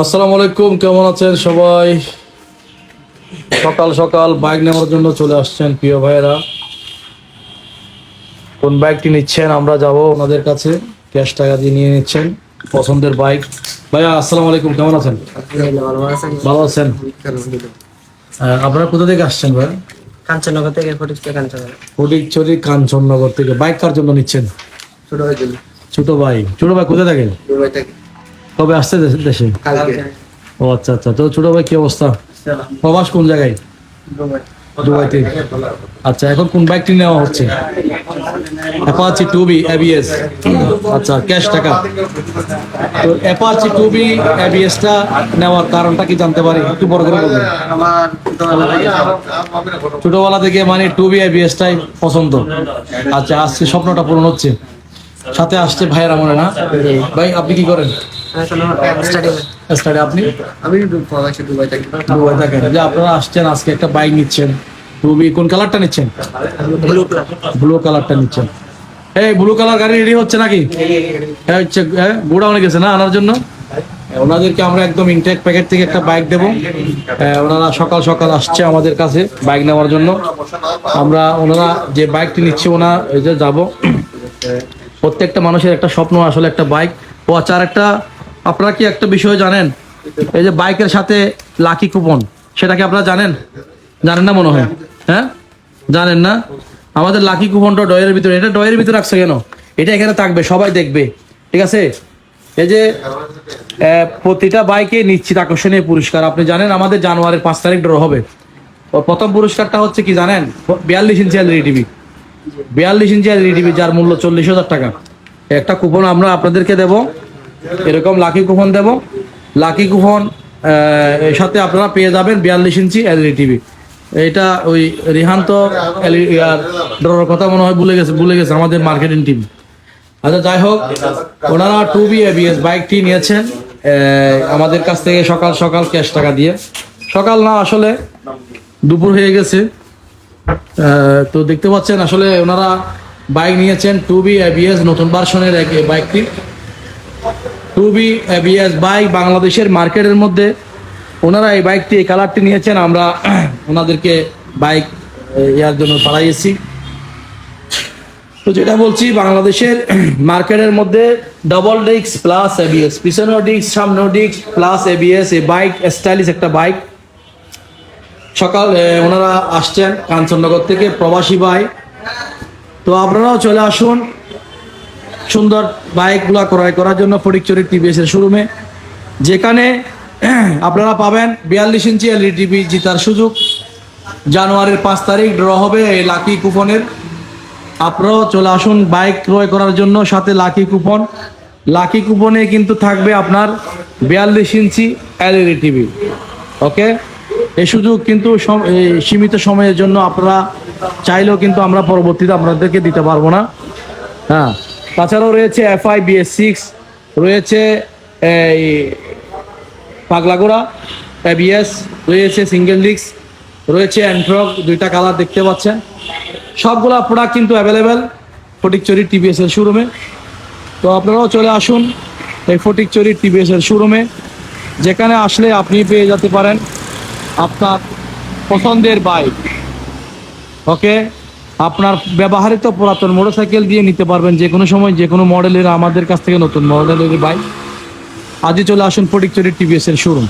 আসসালামু আলাইকুম কেমন আছেন সবাই? সকাল সকাল বাইক নেওয়ার জন্য চলে আসছেন প্রিয় ভাইয়েরা। কোন বাইকটি নিচ্ছেন আমরা যাব ওনাদের কাছে। ক্যাশ টাকা দিয়ে নিয়ে নিচ্ছেন পছন্দের বাইক ভাইয়া আসসালামু আলাইকুম কেমন আছেন? ভালো আছেন? আপনারা কোথা থেকে আসছেন ভাই কাঞ্চননগর থেকে কাঞ্চননগর ফটিকছড়ি কাঞ্চননগর থেকে। বাইক কার জন্য নিচ্ছেন? ছোট গেল ছোট ভাই। ছোট ভাই কোথায় থাকেন? থেকে। কবে আসছে দেশে- ও আচ্ছা আচ্ছা। তো ছোট ভাই কি অবস্থা? প্রবাস কোন জায়গায়? দুবাইতে। আচ্ছা এখন কোন বাইকটি নেওয়া হচ্ছে? অ্যাপাচি টু বি এবিএস আচ্ছা ক্যাশ টাকা। তো অ্যাপাচি টু বি এবিএসটা নেওয়ার কারণটা কি জানতে পারি? একটু বড় করে বলবেন। ছোটবেলা থেকে মানে টু বি এবিএসটাই পছন্দ। আচ্ছা আজকে স্বপ্নটা পূরণ হচ্ছে। সাথে আসছে ভাইয়েরা মনে না? ভাই আপনি কি করেন? স্টাডি স্টাডি আপনি? আমি দুবাই থেকে দুবাই থাকেন। যে আপনারা আসছেন আজকে একটা বাইক নিচ্ছেন। কোন কালারটা নিচ্ছেন? ব্লু কালারটা নিচ্ছেন। এই ব্লু কালার গাড়ি রেডি হচ্ছে নাকি? হ্যাঁ হচ্ছে হ্যাঁ গোড়া গেছে না আনার জন্য? ওনাদেরকে আমরা একদম ইনটেক প্যাকেট থেকে একটা বাইক দেবো। ওনারা সকাল সকাল আসছে আমাদের কাছে বাইক নেওয়ার জন্য। আমরা ওনারা যে বাইকটি নিচ্ছে ওনা এই যে যাব। প্রত্যেকটা মানুষের একটা স্বপ্ন আসলে একটা বাইক ও আচ্ছা আর একটা আপনারা কি একটা বিষয় জানেন? এই যে বাইকের সাথে লাকি কুপন, সেটা কি আপনারা জানেন? জানেন না মনে হয়? হ্যাঁ? জানেন না? আমাদের লাকি কুপনটা ডয়ের ভিতরে, এটা ডয়ের ভিতরে রাখছে কেন? এটা এখানে থাকবে, সবাই দেখবে, ঠিক আছে? এই যে প্রতিটা বাইকে নিশ্চিত আকর্ষণীয় পুরস্কার, আপনি জানেন আমাদের জানুয়ারির পাঁচ তারিখ ড্র হবে। প্রথম পুরস্কারটা হচ্ছে কি জানেন? বিয়াল্লিশ ইঞ্চি এলইডি টিভি। বিয়াল্লিশ ইঞ্চি এলইডি টিভি, যার মূল্য চল্লিশ হাজার টাকা। একটা কুপন আমরা আপনাদেরকে দেব। এরকম লাকি কুপন দেব। লাকি কুপন সাথে আপনারা পেয়ে যাবেন বিয়াল্লিশ ইঞ্চি এলইডি টিভি। এটা ওই রিহান তো ড্রর কথা মনে হয় ভুলে গেছে ভুলে গেছে, আমাদের মার্কেটিং টিম আচ্ছা যাই হোক, ওনারা টু বি এবিএস বাইকটি নিয়েছেন আমাদের কাছ থেকে সকাল সকাল ক্যাশ টাকা দিয়ে। সকাল না, আসলে দুপুর হয়ে গেছে। তো দেখতে পাচ্ছেন, আসলে ওনারা বাইক নিয়েছেন টু বি এবিএস নতুন ভার্সনের এক বাইকটি টু বি এবিএস বাইক বাংলাদেশের মার্কেটের মধ্যে ওনারা এই বাইকটি এই কালারটি নিয়েছেন। আমরা ওনাদেরকে বাইক ইয়ার জন্য পাঠাইয়েছি। তো যেটা বলছি, বাংলাদেশের মার্কেটের মধ্যে ডবল ডিস্ক প্লাস এবিএস পিছনেও ডিস্ক সামনেও ডিস্ক প্লাস এবিএস এই বাইক স্টাইলিশ একটা বাইক সকাল ওনারা আসছেন কাঞ্চননগর থেকে প্রবাসী ভাই। তো আপনারাও চলে আসুন। সুন্দর বাইকগুলো ক্রয় করার জন্য ফটিকচুরি টিভিএস এর শোরুমে। যেখানে আপনারা পাবেন বিয়াল্লিশ ইঞ্চি এলইডি টিভি জিতার সুযোগ। জানুয়ারির পাঁচ তারিখ ড্র হবে এই লাকি কুপনের। আপনারাও চলে আসুন বাইক ক্রয় করার জন্য সাথে লাকি কুপন। লাকি কুপনে কিন্তু থাকবে আপনার বিয়াল্লিশ ইঞ্চি এলইডি টিভি। ওকে? এই সুযোগ কিন্তু সীমিত সময়ের জন্য আপনারা চাইলেও কিন্তু আমরা পরবর্তীতে আপনাদেরকে দিতে পারব না। হ্যাঁ। তাছাড়াও রয়েছে এফআই বিএস সিক্স রয়েছে, এই, পাগলাগোড়া এবিএস রয়েছে সিঙ্গেল ডিস্ক রয়েছে অ্যান্ড্রক দুইটা কালার দেখতে পাচ্ছেন। সবগুলা প্রোডাক্ট কিন্তু অ্যাভেলেবেল ফটিকচুরি টিভিএস এর শোরুমে তো আপনারাও চলে আসুন এই ফটিকচুরি টিভিএস এর শোরুমে যেখানে আসলে আপনি পেয়ে যেতে পারেন আপনার পছন্দের বাইক ওকে আপনার ব্যবহারিত পুরাতন মোটরসাইকেল দিয়ে নিতে পারবেন যে কোনো সময়, যে কোনো মডেলের আমাদের কাছ থেকে নতুন মডেলের বাইক। আজই চলে আসুন ফটিকচুরি টিভিএস এর শোরুম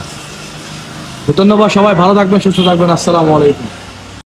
ধন্যবাদ সবাই, ভালো থাকবেন, সুস্থ থাকবেন, আসসালামু আলাইকুম।